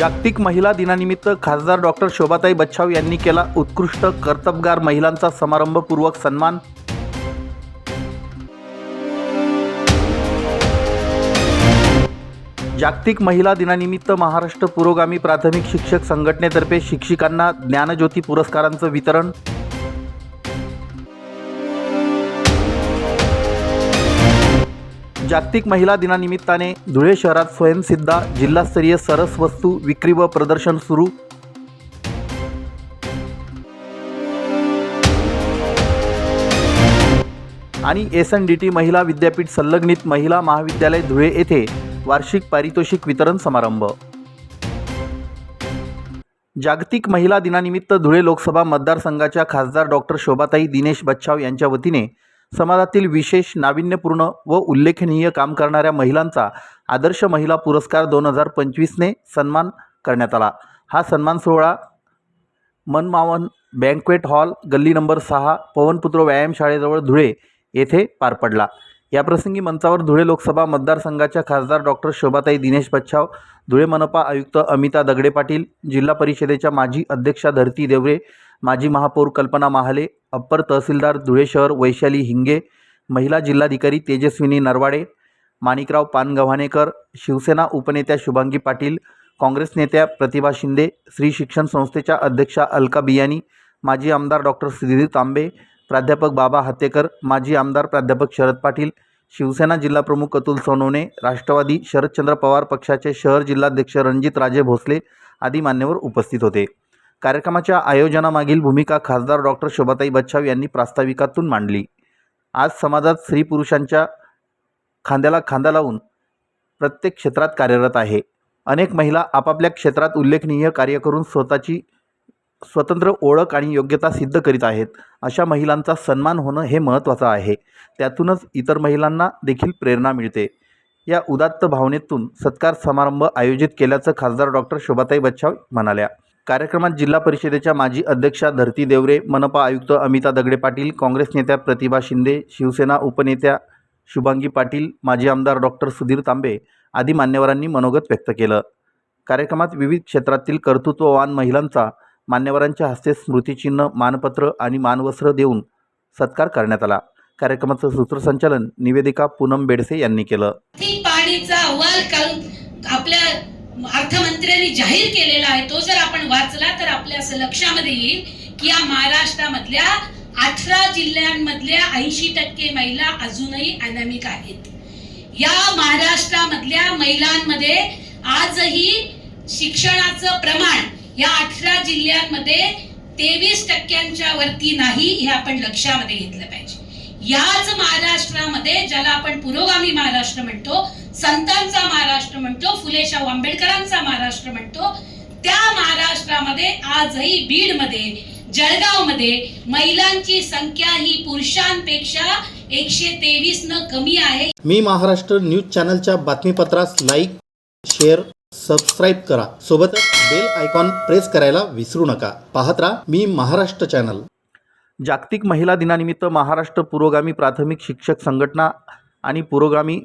जागतिक महिला दिनानिमित्त खासदार डॉक्टर शोभाताई बच्छाव यांनी केला उत्कृष्ट कर्तबगार महिलांचा समारंभपूर्वक सन्मान. जागतिक महिला दिनानिमित्त महाराष्ट्र पुरोगामी प्राथमिक शिक्षक संघटनेतर्फे शिक्षिकांना ज्ञानज्योती पुरस्कारांचं वितरण. जागतिक महिला दिनानिमित्ताने धुळे शहरात स्वयंसिद्धा जिल्हास्तरीय सरस वस्तू विक्री व प्रदर्शन सुरू. आणि एस एन डी टी महिला विद्यापीठ संलग्नित महिला महाविद्यालय धुळे येथे वार्षिक पारितोषिक वितरण समारंभ. जागतिक महिला दिनानिमित्त धुळे लोकसभा मतदारसंघाच्या खासदार डॉक्टर शोभाताई दिनेश बच्छाव यांच्या वतीने समाजातील विशेष नाविन्यपूर्ण व उल्लेखनीय काम करणाऱ्या महिलांचा आदर्श महिला पुरस्कार दोन हजार पंचवीसने सन्मान करण्यात आला. हा सन्मान सोहळा मनमावन बँक्वेट हॉल गल्ली नंबर सहा पवनपुत्र व्यायामशाळेजवळ धुळे येथे पार पडला. याप्रसंगी मंचावर धुळे लोकसभा मतदारसंघाच्या खासदार डॉक्टर शोभाताई दिनेश बच्छाव धुळे मनपा आयुक्त अमिता दगडे पाटील जिल्हा परिषदेच्या माजी अध्यक्षा धरती देवरे माजी महापौर कल्पना महाले अप्पर तहसीलदार धुळे शहर वैशाली हिंगे महिला जिल्हाधिकारी तेजस्विनी नरवाडे माणिकराव पानगव्हाणेकर शिवसेना उपनेत्या शुभांगी पाटील काँग्रेस नेत्या प्रतिभा शिंदे श्री शिक्षण संस्थेच्या अध्यक्षा अलका बियानी माजी आमदार डॉक्टर श्रीधीर तांबे प्राध्यापक बाबा हातेकर माजी आमदार प्राध्यापक शरद पाटील शिवसेना जिल्हाप्रमुख अतुल सोनवणे राष्ट्रवादी शरदचंद्र पवार पक्षाचे शहर जिल्हाध्यक्ष रणजित राजे भोसले आदी मान्यवर उपस्थित होते. कार्यक्रमाच्या आयोजनामागील भूमिका खासदार डॉक्टर शोभाताई बच्छाव यांनी प्रास्ताविकातून मांडली. आज समाजात स्त्री पुरुषांच्या खांद्याला खांदा लावून प्रत्येक क्षेत्रात कार्यरत आहे. अनेक महिला आपापल्या क्षेत्रात उल्लेखनीय कार्य करून स्वतःची स्वतंत्र ओळख आणि योग्यता सिद्ध करीत आहेत. अशा महिलांचा सन्मान होणं हे महत्त्वाचं आहे. त्यातूनच इतर महिलांना देखील प्रेरणा मिळते. या उदात्त भावनेतून सत्कार समारंभ आयोजित केल्याचं खासदार डॉक्टर शोभाताई बच्छाव म्हणाल्या. कार्यक्रमात जिल्हा परिषदेच्या माजी अध्यक्षा धरती देवरे मनपा आयुक्त अमिता दगडे पाटील काँग्रेस नेत्या प्रतिभा शिंदे शिवसेना उपनेत्या शुभांगी पाटील माजी आमदार डॉक्टर सुधीर तांबे आदी मान्यवरांनी मनोगत व्यक्त केलं. कार्यक्रमात विविध क्षेत्रातील कर्तृत्ववान महिलांचा मान्यवरांच्या हस्ते स्मृतिचिन्ह मानपत्र आणि मानवस्त्र देऊन सत्कार करण्यात आला. कार्यक्रमाचं सूत्रसंचालन निवेदिका पूनम बेडसे यांनी केलं. आपल्या अर्थमंत्र्यांनी जाहीर केलेला आहे तो जर आपण वाचला तर आपल्या असं लक्षामध्ये येईल की या महाराष्ट्रामधल्या अठरा जिल्ह्यांमधल्या ऐंशी टक्के महिला अजूनही अनामिक आहेत. या महाराष्ट्रामधल्या महिलांमध्ये आजही शिक्षणाचं प्रमाण या अठरा जिल्ह्यांमध्ये तेवीस टक्क्यांच्या वरती नाही हे आपण लक्षामध्ये घेतलं पाहिजे. याच महाराष्ट्रामध्ये ज्याला आपण पुरोगामी महाराष्ट्र म्हणतो संतांचा महाराष्ट्र म्हणतो फुले शाहू आंबेडकरांचा महाराष्ट्र म्हणतो. त्या महाराष्ट्रामध्ये आजही बीडमध्ये जळगावमध्ये महिलांची संख्या ही पुरुषांपेक्षा एकशे तेवीस न कमी आहे. मी महाराष्ट्र न्यूज चॅनलच्या बातमीपत्रास लाईक शेअर सबस्क्राईब करा. सोबतच बेल आयकॉन प्रेस करायला विसरू नका. पाहत राहा मी महाराष्ट्र चॅनल. जागतिक महिला दिनानिमित्त महाराष्ट्र पुरोगामी प्राथमिक शिक्षक संघटना आणि पुरोगामी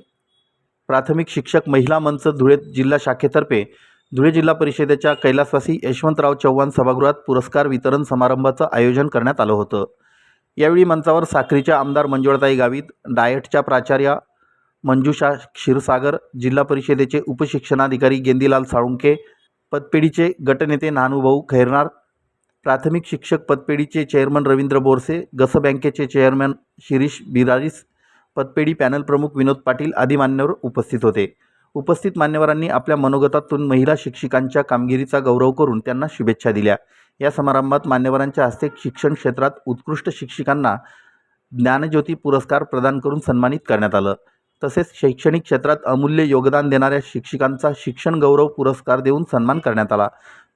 प्राथमिक शिक्षक महिला मंच धुळे जिल्हा शाखेतर्फे धुळे जिल्हा परिषदेच्या कैलासवासी यशवंतराव चव्हाण सभागृहात पुरस्कार वितरण समारंभाचं आयोजन करण्यात आलं होतं. यावेळी मंचावर साखरीच्या आमदार मंजुळताई गावित डायटच्या प्राचार्या मंजुषा क्षीरसागर जिल्हा परिषदेचे उपशिक्षणाधिकारी गेंदीलाल साळुंके पतपेढीचे गटनेते नानूभाऊ खैरनार प्राथमिक शिक्षक पतपेढीचे चेअरमन रवींद्र बोरसे गस बँकेचे चेअरमन शिरीष बिरारीस पतपेढी पॅनल प्रमुख विनोद पाटील आदी मान्यवर उपस्थित होते. उपस्थित मान्यवरांनी आपल्या मनोगतातून महिला शिक्षिकांच्या कामगिरीचा गौरव करून त्यांना शुभेच्छा दिल्या. या समारंभात मान्यवरांच्या हस्ते शिक्षण क्षेत्रात उत्कृष्ट शिक्षिकांना ज्ञानज्योती पुरस्कार प्रदान करून सन्मानित करण्यात आलं. तसेच शैक्षणिक क्षेत्रात अमूल्य योगदान देणाऱ्या शिक्षिकांचा शिक्षण गौरव पुरस्कार देऊन सन्मान करण्यात आला.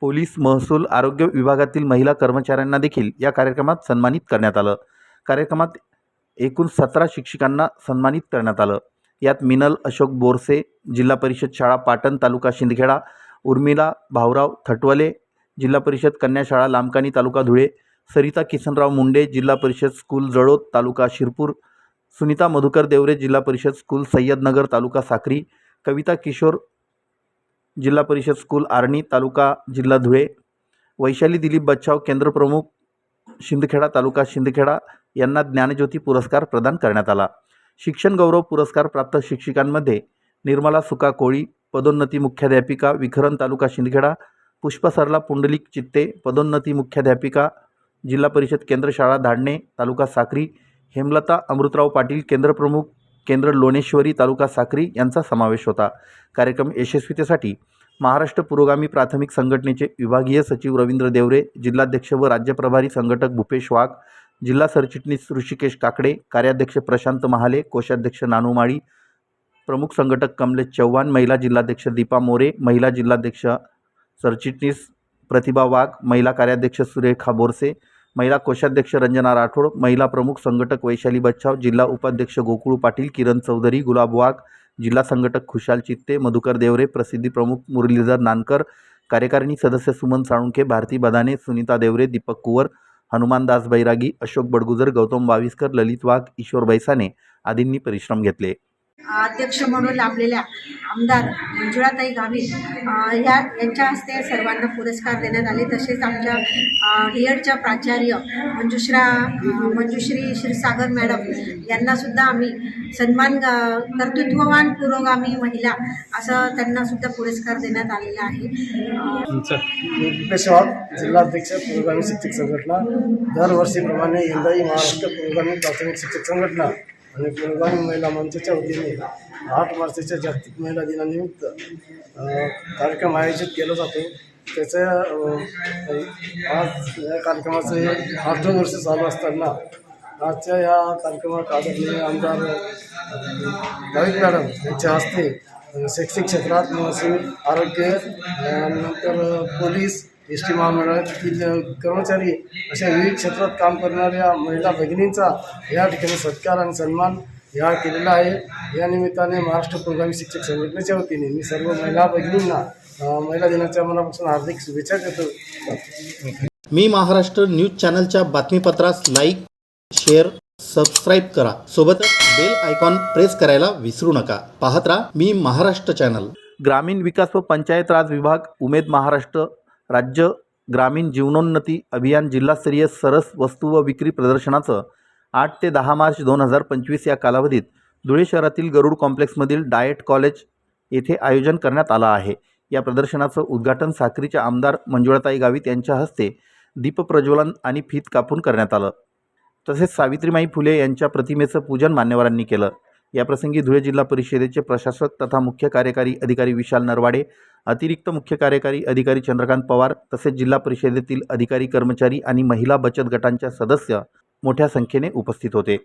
पोलीस महसूल आरोग्य विभागातील महिला कर्मचाऱ्यांना देखील या कार्यक्रमात सन्मानित करण्यात आलं. कार्यक्रमात एकूण सतरा शिक्षिकांना सन्मानित करण्यात आलं. यात मिनल अशोक बोरसे जिल्हा परिषद शाळा पाटण तालुका शिंदखेडा उर्मिला भाऊराव थटवले जिल्हा परिषद कन्या शाळा लामकानी तालुका Dhule Sarita Kisanrao Munde Zilla Parishad school Jalod taluka Shirpur Sunita Madhukar Deore Zilla Parishad school Sayyadnagar taluka Sakri Kavita Kishor Zilla Parishad school Arni तालुका जिल्हा धुळे वैशाली दिलीप बच्छाव केंद्रप्रमुख शिंदखेडा तालुका शिंदखेडा यांना ज्ञानज्योती पुरस्कार प्रदान करण्यात आला. शिक्षण गौरव पुरस्कार प्राप्त शिक्षिकांमध्ये निर्मला सुका कोळी पदोन्नती मुख्याध्यापिका विखरण तालुका शिंदखेडा पुष्पसरला पुंडलिक चित्ते पदोन्नती मुख्याध्यापिका जिल्हा परिषद केंद्र शाळा धाडणे तालुका साक्री हेमलता अमृतराव पाटील केंद्रप्रमुख केंद्र लोणेश्वरी तालुका साक्री यांचा समावेश होता. कार्यक्रम यशस्वीतेसाठी महाराष्ट्र पुरोगामी प्राथमिक संघटनेचे विभागीय सचिव रवींद्र देवरे जिल्हाध्यक्ष व राज्य प्रभारी संघटक भूपेश वाघ जिल्हा सरचिटणीस ऋषिकेश काकडे कार्याध्यक्ष प्रशांत महाले कोषाध्यक्ष नानू माळी प्रमुख संघटक कमलेश चव्हाण महिला जिल्हाध्यक्ष दीपा मोरे महिला जिल्हाध्यक्ष सरचिटणीस प्रतिभा वाघ महिला कार्याध्यक्ष सुरेखा बोरसे महिला कोषाध्यक्ष रंजना राठोड महिला प्रमुख संघटक वैशाली बच्छाव जिल्हा उपाध्यक्ष गोकुळ पाटील किरण चौधरी गुलाब वाघ जिल्हा संघटक खुशाल चित्ते मधुकर देवरे प्रसिद्धी प्रमुख मुरलीधर नानकर कार्यकारिणी सदस्य सुमन साळुंखे भारती बदाने सुनीता देवरे दीपक कुवर हनुमानदास बैरागी अशोक बडगुजर गौतम बाविस्कर ललित वाघ ईश्वर बैसाने आदींनी परिश्रम घेतले. अध्यक्ष म्हणून लाभलेल्या आमदार मंजुळाताई गावित या यांच्या हस्ते सर्वांना पुरस्कार देण्यात आले. तसेच आमच्या हियरच्या प्राचार्य मंजुश्रा मंजुश्री श्रीसागर मॅडम यांनासुद्धा आम्ही सन्मान कर्तृत्ववान पुरोगामी महिला असं त्यांनासुद्धा पुरस्कार देण्यात आलेला आहे. जिल्हाध्यक्ष पुरोगामी शिक्षक संघटना. दरवर्षीप्रमाणे यंदाही महाराष्ट्र पुरोगामी प्राथमिक शिक्षक संघटना आणि पुरोगामी महिला मंचच्या वतीने आठ मार्चच्या जागतिक महिला दिनानिमित्त कार्यक्रम आयोजित केला जातो. त्याच्या आज या कार्यक्रमाचं हे आठ दोन वर्ष चालू असताना आजच्या या कार्यक्रमात आदरणीय आमदार गावित मॅडम यांच्या हस्ते शैक्षणिक क्षेत्रात अ, आरोग्य नंतर पोलीस एस टी महामंडळातील कर्मचारी अशा विविध क्षेत्रात काम करणाऱ्या महिला भगिनींचा या ठिकाणी सत्कार आणि सन्मान या केलेला आहे. या निमित्ताने महाराष्ट्र प्रोग्रामी शिक्षक संघटनेच्या वतीने मी सर्व महिला भगिनींना महिला दिनाच्या मनापासून हार्दिक शुभेच्छा देतो. मी महाराष्ट्र न्यूज चॅनलच्या बातमीपत्रास लाईक शेअर सबस्क्राईब करा. सोबतच बेल आयकॉन प्रेस करायला विसरू नका. पाहत राहा मी महाराष्ट्र चॅनल. ग्रामीण विकास व पंचायत राज विभाग उमेद महाराष्ट्र. राज्य ग्रामीण जीवनोन्नती अभियान जिल्हास्तरीय सरस वस्तू व विक्री प्रदर्शनाचं आठ ते दहा मार्च दोन हजार पंचवीस या कालावधीत धुळे शहरातील गरुड कॉम्प्लेक्समधील डायट कॉलेज येथे आयोजन करण्यात आलं आहे. या प्रदर्शनाचं उद्घाटन साखरीच्या आमदार मंजुळाताई गावित यांच्या हस्ते दीपप्रज्वलन आणि फीत कापून करण्यात आलं. तसेच सावित्रीमाई फुले यांच्या प्रतिमेचं पूजन मान्यवरांनी केलं. याप्रसंगी धुळे जिल्हा परिषदेचे प्रशासक तथा मुख्य कार्यकारी अधिकारी विशाल नरवाडे अतिरिक्त मुख्य कार्यकारी अधिकारी चंद्रकांत पवार तसेच जिल्हा परिषदेतील अधिकारी कर्मचारी आणि महिला बचत गटांच्या सदस्य मोठ्या संख्येने उपस्थित होते.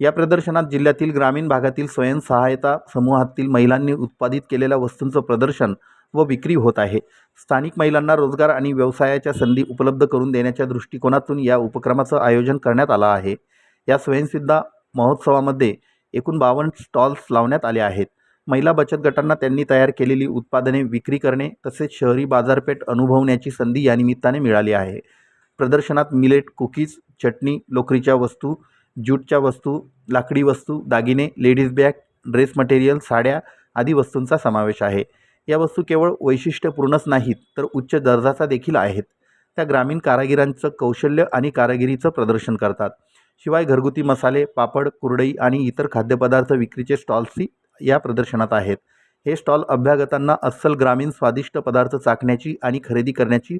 या प्रदर्शनात जिल्ह्यातील ग्रामीण भागातील स्वयंसहायता समूहातील महिलांनी उत्पादित केलेल्या वस्तूंचं प्रदर्शन व विक्री होत आहे. स्थानिक महिलांना रोजगार आणि व्यवसायाच्या संधी उपलब्ध करून देण्याच्या दृष्टिकोनातून या उपक्रमाचं आयोजन करण्यात आलं आहे. या स्वयंसिद्धा महोत्सवामध्ये एकूण बावन्न स्टॉल्स लावण्यात आले आहेत. महिला बचत गटांना त्यांनी तयार केलेली उत्पादने विक्री करणे तसेच शहरी बाजारपेठ अनुभवण्याची संधी या निमित्ताने मिळाली आहे. प्रदर्शनात मिलेट कुकीज चटणी लोकरीच्या वस्तू ज्यूटच्या वस्तू लाकडी वस्तू दागिने लेडीज बॅग ड्रेस मटेरियल साड्या आदी वस्तूंचा समावेश आहे. या वस्तू केवळ वैशिष्ट्यपूर्णच नाहीत तर उच्च दर्जाचा देखील आहेत. त्या ग्रामीण कारागिरांचं कौशल्य आणि कारागिरीचं प्रदर्शन करतात. शिवाय घरगुती मसाले पापड कुरडई आणि इतर खाद्यपदार्थ विक्रीचे स्टॉल्सही या प्रदर्शनात आहेत. हे स्टॉल अभ्यागतांना अस्सल ग्रामीण स्वादिष्ट पदार्थ चाखण्याची आणि खरेदी करण्याची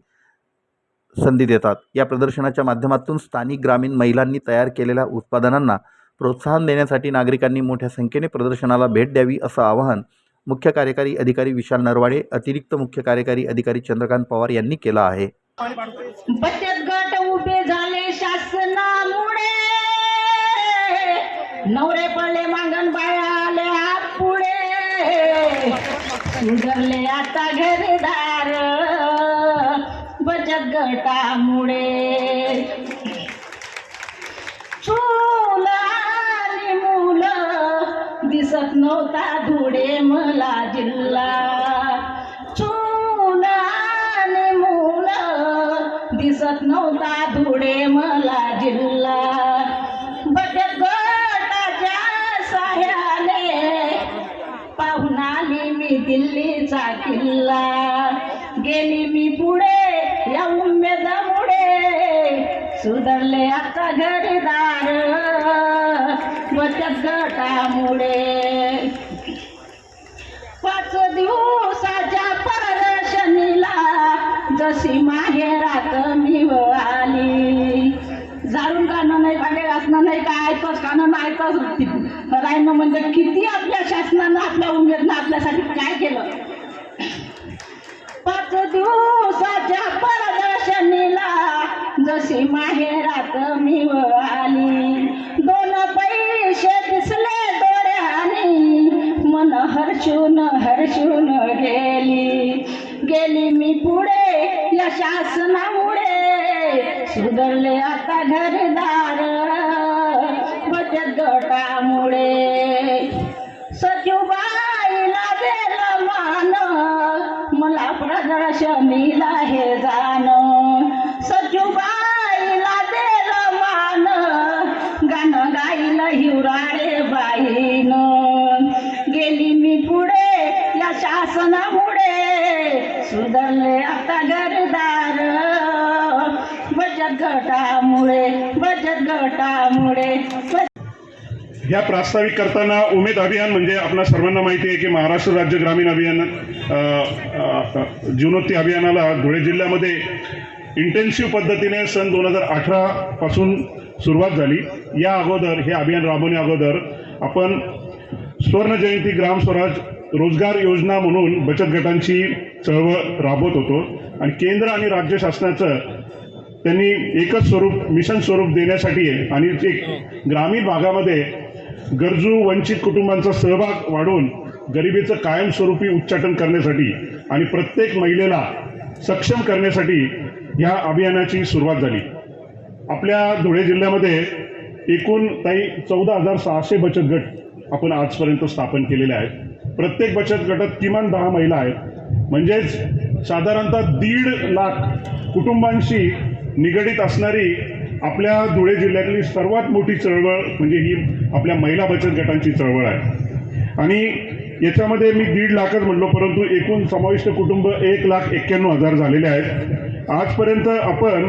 संधी देतात. या प्रदर्शनाच्या माध्यमातून स्थानिक ग्रामीण महिलांनी तयार केलेल्या उत्पादनांना प्रोत्साहन देण्यासाठी नागरिकांनी मोठ्या संख्येने प्रदर्शनाला भेट द्यावी असं आवाहन मुख्य कार्यकारी अधिकारी विशाल नरवाडे अतिरिक्त मुख्य कार्यकारी अधिकारी चंद्रकांत पवार यांनी केलं आहे. बचत गट उभे झाले शासनामुळे. नवरे पडले मागण बाय उघडले आता घरदार. बचत गटामुळे. चूल मुलं दिसत नव्हता धुडे मला जिल्हा. सुधारले आता घरदार बचत गटामुळे. पाच दिवसाच्या प्रदर्शनीला जशी माहेरात मी आली जाळून काढणं नाही भांडे घासणं नाही काय ऐकतोच काढणं नाही ऐकतोच राहणं म्हणजे किती आपल्या शासनानं आपल्या उमेदनं आपल्यासाठी काय केलं? पाच दिवसाच्या पर जशी माहेरात मी आली दोन पैसे दिसले डोळ्यानी मन हर्षून हर्षून गेली. गेली मी पुढे या शासनामुळे. सुधरले आता घरदार गटामुळे बचत गटामुळे. या प्रास्ताविक करताना उमेद अभियान म्हणजे आपल्या सर्वांना माहिती आहे की महाराष्ट्र राज्य ग्रामीण अभियान जीवनोत्ती अभियानाला धुळे जिल्ह्यामध्ये इंटेन्सिव्ह पद्धतीने सन दोन हजार अठरापासून सुरुवात झाली. या अगोदर हे अभियान राबवण्या अगोदर आपण स्वर्ण जयंती ग्राम स्वराज रोजगार योजना म्हणून बचत गटांची चळवळ राबवत होतो. आणि केंद्र आणि राज्य शासनाचं त्यांनी एकच स्वरूप मिशन स्वरूप देण्यासाठी आणि एक ग्रामीण भागामध्ये गरजू वंचित कुटुंबांचा सहभाग वाढवून गरिबीचं कायमस्वरूपी उच्चाटन करण्यासाठी आणि प्रत्येक महिलेला सक्षम करण्यासाठी या अभियानाची सुरुवात झाली. आपल्या धुळे जिल्ह्यामध्ये एकूण काही चौदा हजार सहाशे बचत गट आपण आजपर्यंत स्थापन केलेले आहेत. प्रत्येक बचत गटात किमान दहा महिला आहेत. म्हणजेच साधारणतः दीड लाख कुटुंबांशी निगडीत असणारी आपल्या धुळे जिल्ह्यातली सर्वात मोठी चळवळ म्हणजे ही आपल्या महिला बचत गटांची चळवळ आहे. आणि याच्यामध्ये मी दीड लाखच म्हणलो परंतु एकूण समाविष्ट कुटुंब एक लाख एक्क्याण्णव हजार झालेले आहेत. आजपर्यंत आपण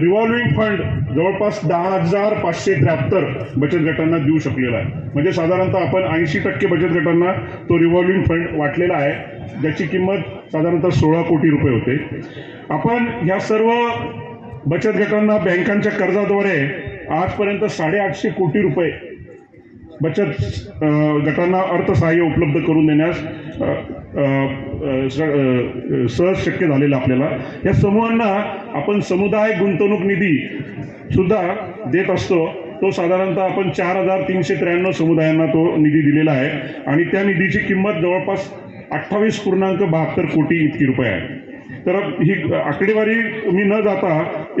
रिव्हॉल्विंग फंड जवळपास दहा हजार पाचशे त्र्याहत्तर बचत गटांना देऊ शकलेला आहे. म्हणजे साधारणतः आपण ऐंशी टक्के बचत गटांना तो रिव्हॉल्विंग फंड वाटलेला आहे ज्याची किंमत साधारणतः सोळा कोटी रुपये होते. आपण ह्या सर्व बचत गटांना बँकांच्या कर्जाद्वारे आजपर्यंत साडेआठशे कोटी रुपये बचत गटांना अर्थसहाय्य उपलब्ध करून देण्यास सहज शक्य झालेलं आपल्याला. या समूहांना आपण समुदाय गुंतवणूक निधी सुद्धा देत असतो. तो साधारणतः आपण चार हजार तीनशे त्र्याण्णव समुदायांना तो निधी दिलेला आहे. आणि त्या निधीची किंमत जवळपास अठ्ठावीस पूर्णांक बहात्तर कोटी इतकी रुपये आहे. तर ही आकडेवारी मी न जाता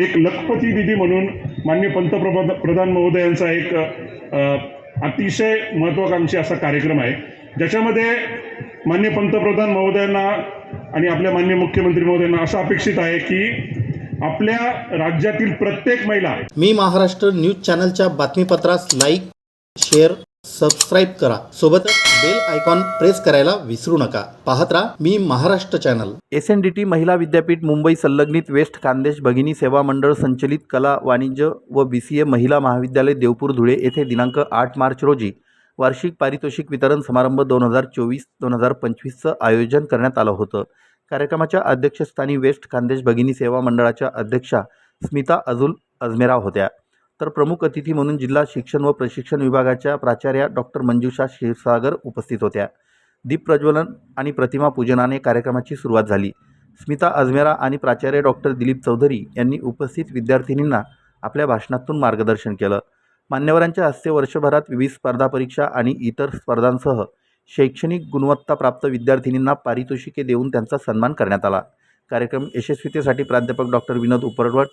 एक लखपती निधी म्हणून मान्य पंतप्रधान प्रधान महोदयांचा एक अतिशय महत्त्वाकांक्षी असा कार्यक्रम आहे. ज्याच्यामध्ये मान्य पंतप्रधान महोदयांना आणि आपल्या मान्य मुख्यमंत्री महोदयांना असं अपेक्षित आहे की आपल्या राज्यातील प्रत्येक महिला मी महाराष्ट्र न्यूज चॅनलच्या बातमीपत्रास लाईक शेअर सबस्क्राईब करा. सोबतच बेल आयकॉन प्रेस करायला विसरू नका. पाहत राहा मी Maharashtra channel. S N D T महिला विद्यापीठ मुंबई संलग्नित वेस्ट खानदेश भगिनी सेवा मंडळ संचलित कला वाणिज्य व बी सी ए महिला महाविद्यालय देवपूर धुळे येथे दिनांक आठ मार्च रोजी वार्षिक पारितोषिक वितरण समारंभ दोन हजार चोवीस दोन हजार पंचवीसचं आयोजन करण्यात आलं होतं. कार्यक्रमाच्या अध्यक्षस्थानी वेस्ट खानदेश भगिनी सेवा मंडळाच्या अध्यक्षा स्मिता अजुल अजमेराव होत्या. तर प्रमुख अतिथी म्हणून जिल्हा शिक्षण व प्रशिक्षण विभागाच्या प्राचार्या डॉक्टर मंजुषा क्षीरसागर उपस्थित होत्या. दीप प्रज्वलन आणि प्रतिमा पूजनाने कार्यक्रमाची सुरुवात झाली. स्मिता अजमेरा आणि प्राचार्य डॉक्टर दिलीप चौधरी यांनी उपस्थित विद्यार्थिनींना आपल्या भाषणातून मार्गदर्शन केलं. मान्यवरांच्या हस्ते वर्षभरात विविध स्पर्धा परीक्षा आणि इतर स्पर्धांसह शैक्षणिक गुणवत्ताप्राप्त विद्यार्थिनींना पारितोषिके देऊन त्यांचा सन्मान करण्यात आला. कार्यक्रम यशस्वीतेसाठी प्राध्यापक डॉक्टर विनोद उपरवट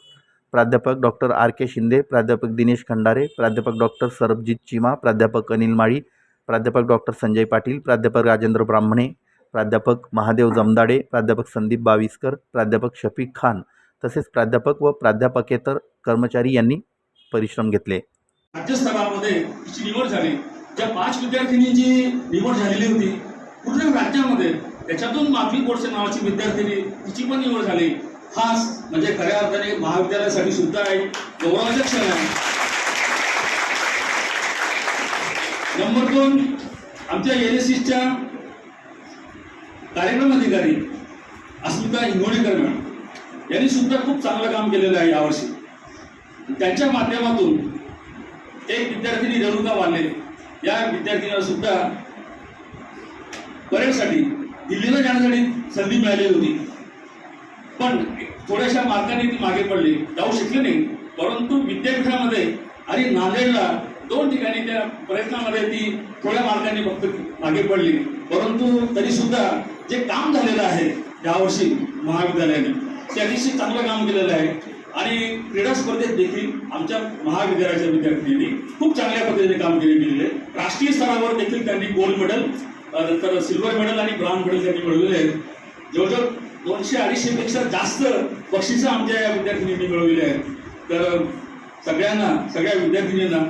प्राध्यापक डॉक्टर आर. के. शिंदे प्राध्यापक दिनेश खंडारे प्राध्यापक डॉक्टर सरबजीत चिमा प्राध्यापक अनिल माळी प्राध्यापक डॉक्टर संजय पाटील प्राध्यापक राजेंद्र ब्राह्मणे प्राध्यापक महादेव जमदाडे प्राध्यापक संदीप बाविस्कर प्राध्यापक शफीक खान तसेच प्राध्यापक व प्राध्यापकेतर कर्मचारी यांनी परिश्रम घेतले. राज्यस्तरामध्ये तिची निवड झाली. ज्या पाच विद्यार्थिनींची निवड झालेली होती पूर्ण राज्यामध्ये त्याच्यातून माधवी गोडसे नावाची विद्यार्थिनी तिची पण निवड झाली. खास म्हणजे खऱ्या अर्थाने महाविद्यालयासाठी सुद्धा आहे गौरवाचा क्षण आहे. नंबर दोन आमच्या एन एस च्या कार्यक्रम अधिकारी अस्मिता इंगोणेकर मॅडम. यांनी सुद्धा खूप चांगलं काम केलेलं आहे यावर्षी. त्यांच्या माध्यमातून एक विद्यार्थिनी रेणुका वाले या विद्यार्थ्यांना सुद्धा परेडसाठी दिल्लीला जाण्यासाठी संधी मिळालेली होती. पण थोड्याशा मार्गाने ती मागे पडली. जाऊ शकले नाही. परंतु विद्यापीठामध्ये आणि नांदेडला दोन ठिकाणी त्या प्रयत्नामध्ये ती थोड्या मार्गाने फक्त मागे पडली. परंतु तरी सुद्धा जे काम झालेलं आहे यावर्षी महाविद्यालयाने ते अतिशय चांगलं काम केलेलं आहे. आणि क्रीडा स्पर्धेत देखील आमच्या महाविद्यालयाच्या विद्यार्थ्यांनी खूप चांगल्या पद्धतीने काम केले आहे राष्ट्रीय स्तरावर देखील त्यांनी गोल्ड मेडल नंतर सिल्वर मेडल आणि ब्राऊन मेडल त्यांनी मिळवलेले आहेत. जवळजवळ दोनशे अडीचशेपेक्षा जास्त बक्षिसं आमच्या या विद्यार्थिनींनी मिळवलेली आहेत. तर सगळ्यांना सगळ्या विद्यार्थिनींना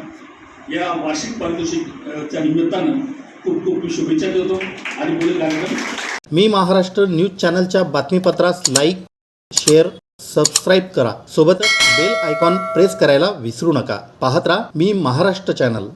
या वार्षिक पारितोषिकच्या निमित्तानं खूप खूप शुभेच्छा देतो आणि पुढील कार्यक्रम मी महाराष्ट्र न्यूज चॅनलच्या बातमीपत्रास लाईक शेअर सबस्क्राईब करा. सोबतच बेल आयकॉन प्रेस करायला विसरू नका. पाहत राहा मी महाराष्ट्र चॅनल